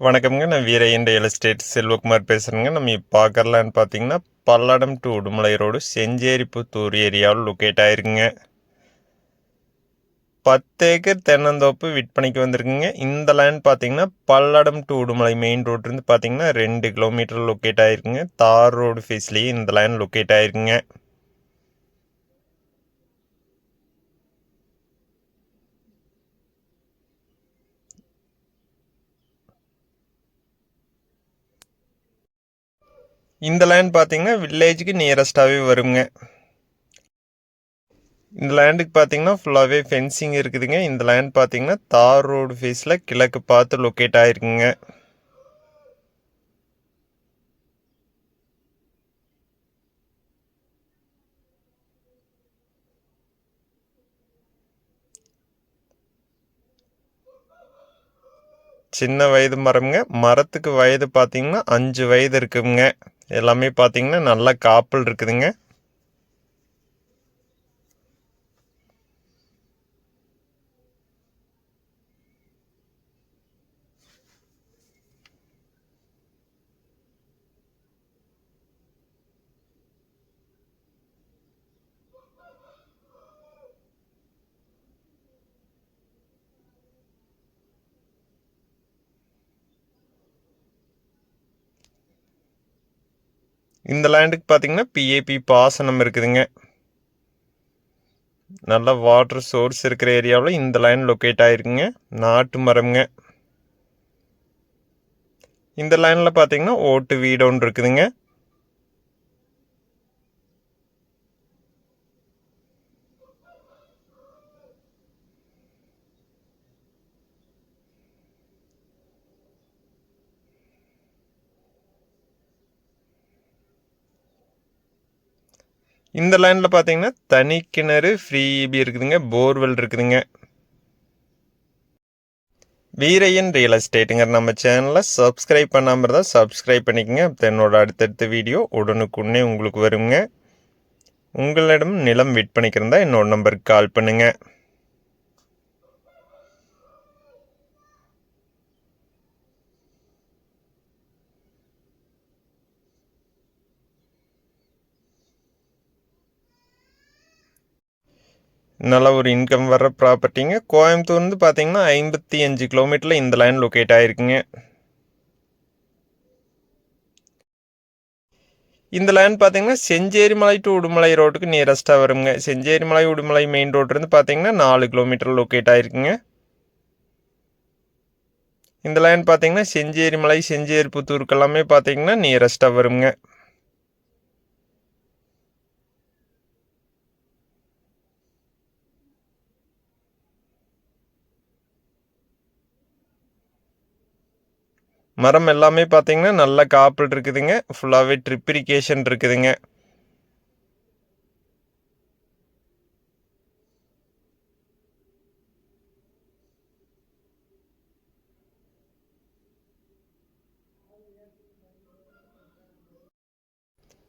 வணக்கம்ங்க. நான் Veeraiyan real estate Selvakumar பேசுகிறேங்க நம்ம இப்போ பார்க்கறலான்னு பார்த்தீங்கன்னா பல்லடம் டு உடுமலை ரோடு செஞ்சேரிப்புத்தூர் ஏரியாவில் லொக்கேட் ஆயிருக்குங்க. பத்து ஏக்கர் தென்னந்தோப்பு விற்பனைக்கு வந்திருக்குங்க. இந்த லேண்ட் பார்த்தீங்கன்னா பல்லடம் டு உடுமலை மெயின் ரோட்லேருந்து பார்த்தீங்கன்னா ரெண்டு கிலோமீட்டர் லொக்கேட் ஆயிருக்குங்க. தார் ரோடு ஃபேஸ்லேயே இந்த லேண்ட் லொக்கேட் ஆயிருக்குங்க. இந்த லேண்ட் பார்த்தீங்கன்னா வில்லேஜுக்கு நியரஸ்டாகவே வருங்க. இந்த லேண்டுக்கு பார்த்தீங்கன்னா ஃபுல்லாகவே ஃபென்சிங் இருக்குதுங்க. இந்த லேண்ட் பார்த்தீங்கன்னா தார் ரோடு ஃபேஸில் கிழக்கு பார்த்து லொக்கேட் ஆகிருக்குங்க சின்ன வயது மரம்ங்க. மரத்துக்கு வயது பார்த்தீங்கன்னா அஞ்சு வயது இருக்குங்க. எல்லாமே பார்த்தீங்கன்னா நல்லா காப்பல் இருக்குதுங்க. இந்த லேண்டுக்கு பார்த்தீங்கன்னா பிஏபி பாசனம் இருக்குதுங்க. நல்ல வாட்டர் சோர்ஸ் இருக்கிற ஏரியாவில் இந்த லைன் லொக்கேட் ஆகிருக்குங்க நாட்டு மரம்ங்க. இந்த லைனில் பார்த்தீங்கன்னா ஓட்டு வீடு ஒன்று இருக்குதுங்க. இந்த லைனில் பார்த்தீங்கன்னா தனி கிணறு ஃப்ரீ இபி இருக்குதுங்க போர்வெல் இருக்குதுங்க. வீரையன் ரியல் எஸ்டேட்டுங்கிற நம்ம சேனலை சப்ஸ்கிரைப் பண்ணாமல் இருந்தால் சப்ஸ்கிரைப் பண்ணிக்கோங்க. என்னோட அடுத்தடுத்த வீடியோ உடனுக்குடனே உங்களுக்கு வருங்க. உங்களிடம் நிலம் விற்பனைக்கு என்னோட நம்பருக்கு கால் பண்ணுங்கள் நல்ல ஒரு இன்கம் வர ப்ராப்பர்ட்டிங்க கோயம்புத்தூர்ந்து பார்த்தீங்கன்னா ஐம்பத்தி அஞ்சு கிலோமீட்டரில் இந்த லைன் லொக்கேட் ஆகிருக்குங்க இந்த லைன் பார்த்தீங்கன்னா செஞ்சேரி மலை டு உடுமலை ரோட்டுக்கு நியரஸ்ட்டாக வருங்க. செஞ்சேரி மலை உடுமலை மெயின் ரோட்லேருந்து பார்த்தீங்கன்னா நாலு கிலோமீட்டர் லொக்கேட் ஆகிருக்குங்க இந்த லைன் பார்த்தீங்கன்னா செஞ்சேரி மலை செஞ்சேரி புத்தூருக்கு எல்லாமே பார்த்தீங்கன்னா நியரஸ்ட்டாக வருங்க. மரம் எல்லாமே பார்த்தீங்கன்னா நல்ல காப்பிள் இருக்குதுங்க. ஃபுல்லாகவே ட்ரிப்ரிகேஷன் இருக்குதுங்க.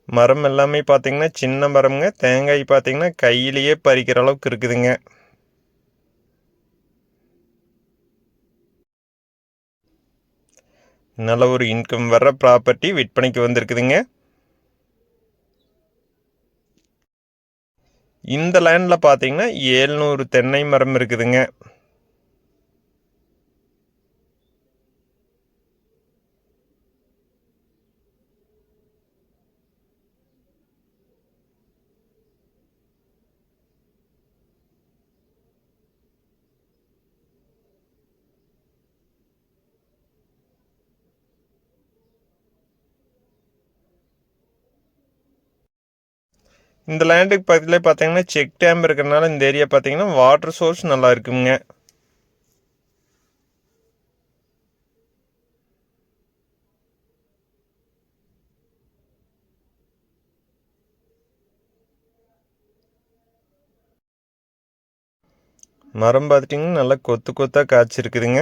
மரம் எல்லாமே பார்த்தீங்கன்னா சின்ன மரம்ங்க. தேங்காய் பார்த்தீங்கன்னா கையிலேயே பறிக்கிற அளவுக்கு இருக்குதுங்க. நல்ல ஒரு இன்கம் வர்ற ப்ராப்பர்ட்டி விற்பனைக்கு வந்திருக்குதுங்க. இந்த லேண்டில் பார்த்தீங்கன்னா ஏழ்நூறு தென்னை மரம் இருக்குதுங்க. இந்த லேண்டுக்கு பக்கத்தில் பார்த்தீங்கன்னா செக் டேம் இருக்கிறனால இந்த ஏரியா பார்த்தீங்கன்னா வாட்டர் சோர்ஸ் நல்லா இருக்குங்க. மரம் பார்த்துட்டிங்கன்னா நல்லா கொத்து கொத்தாக காய்ச்சிருக்குதுங்க.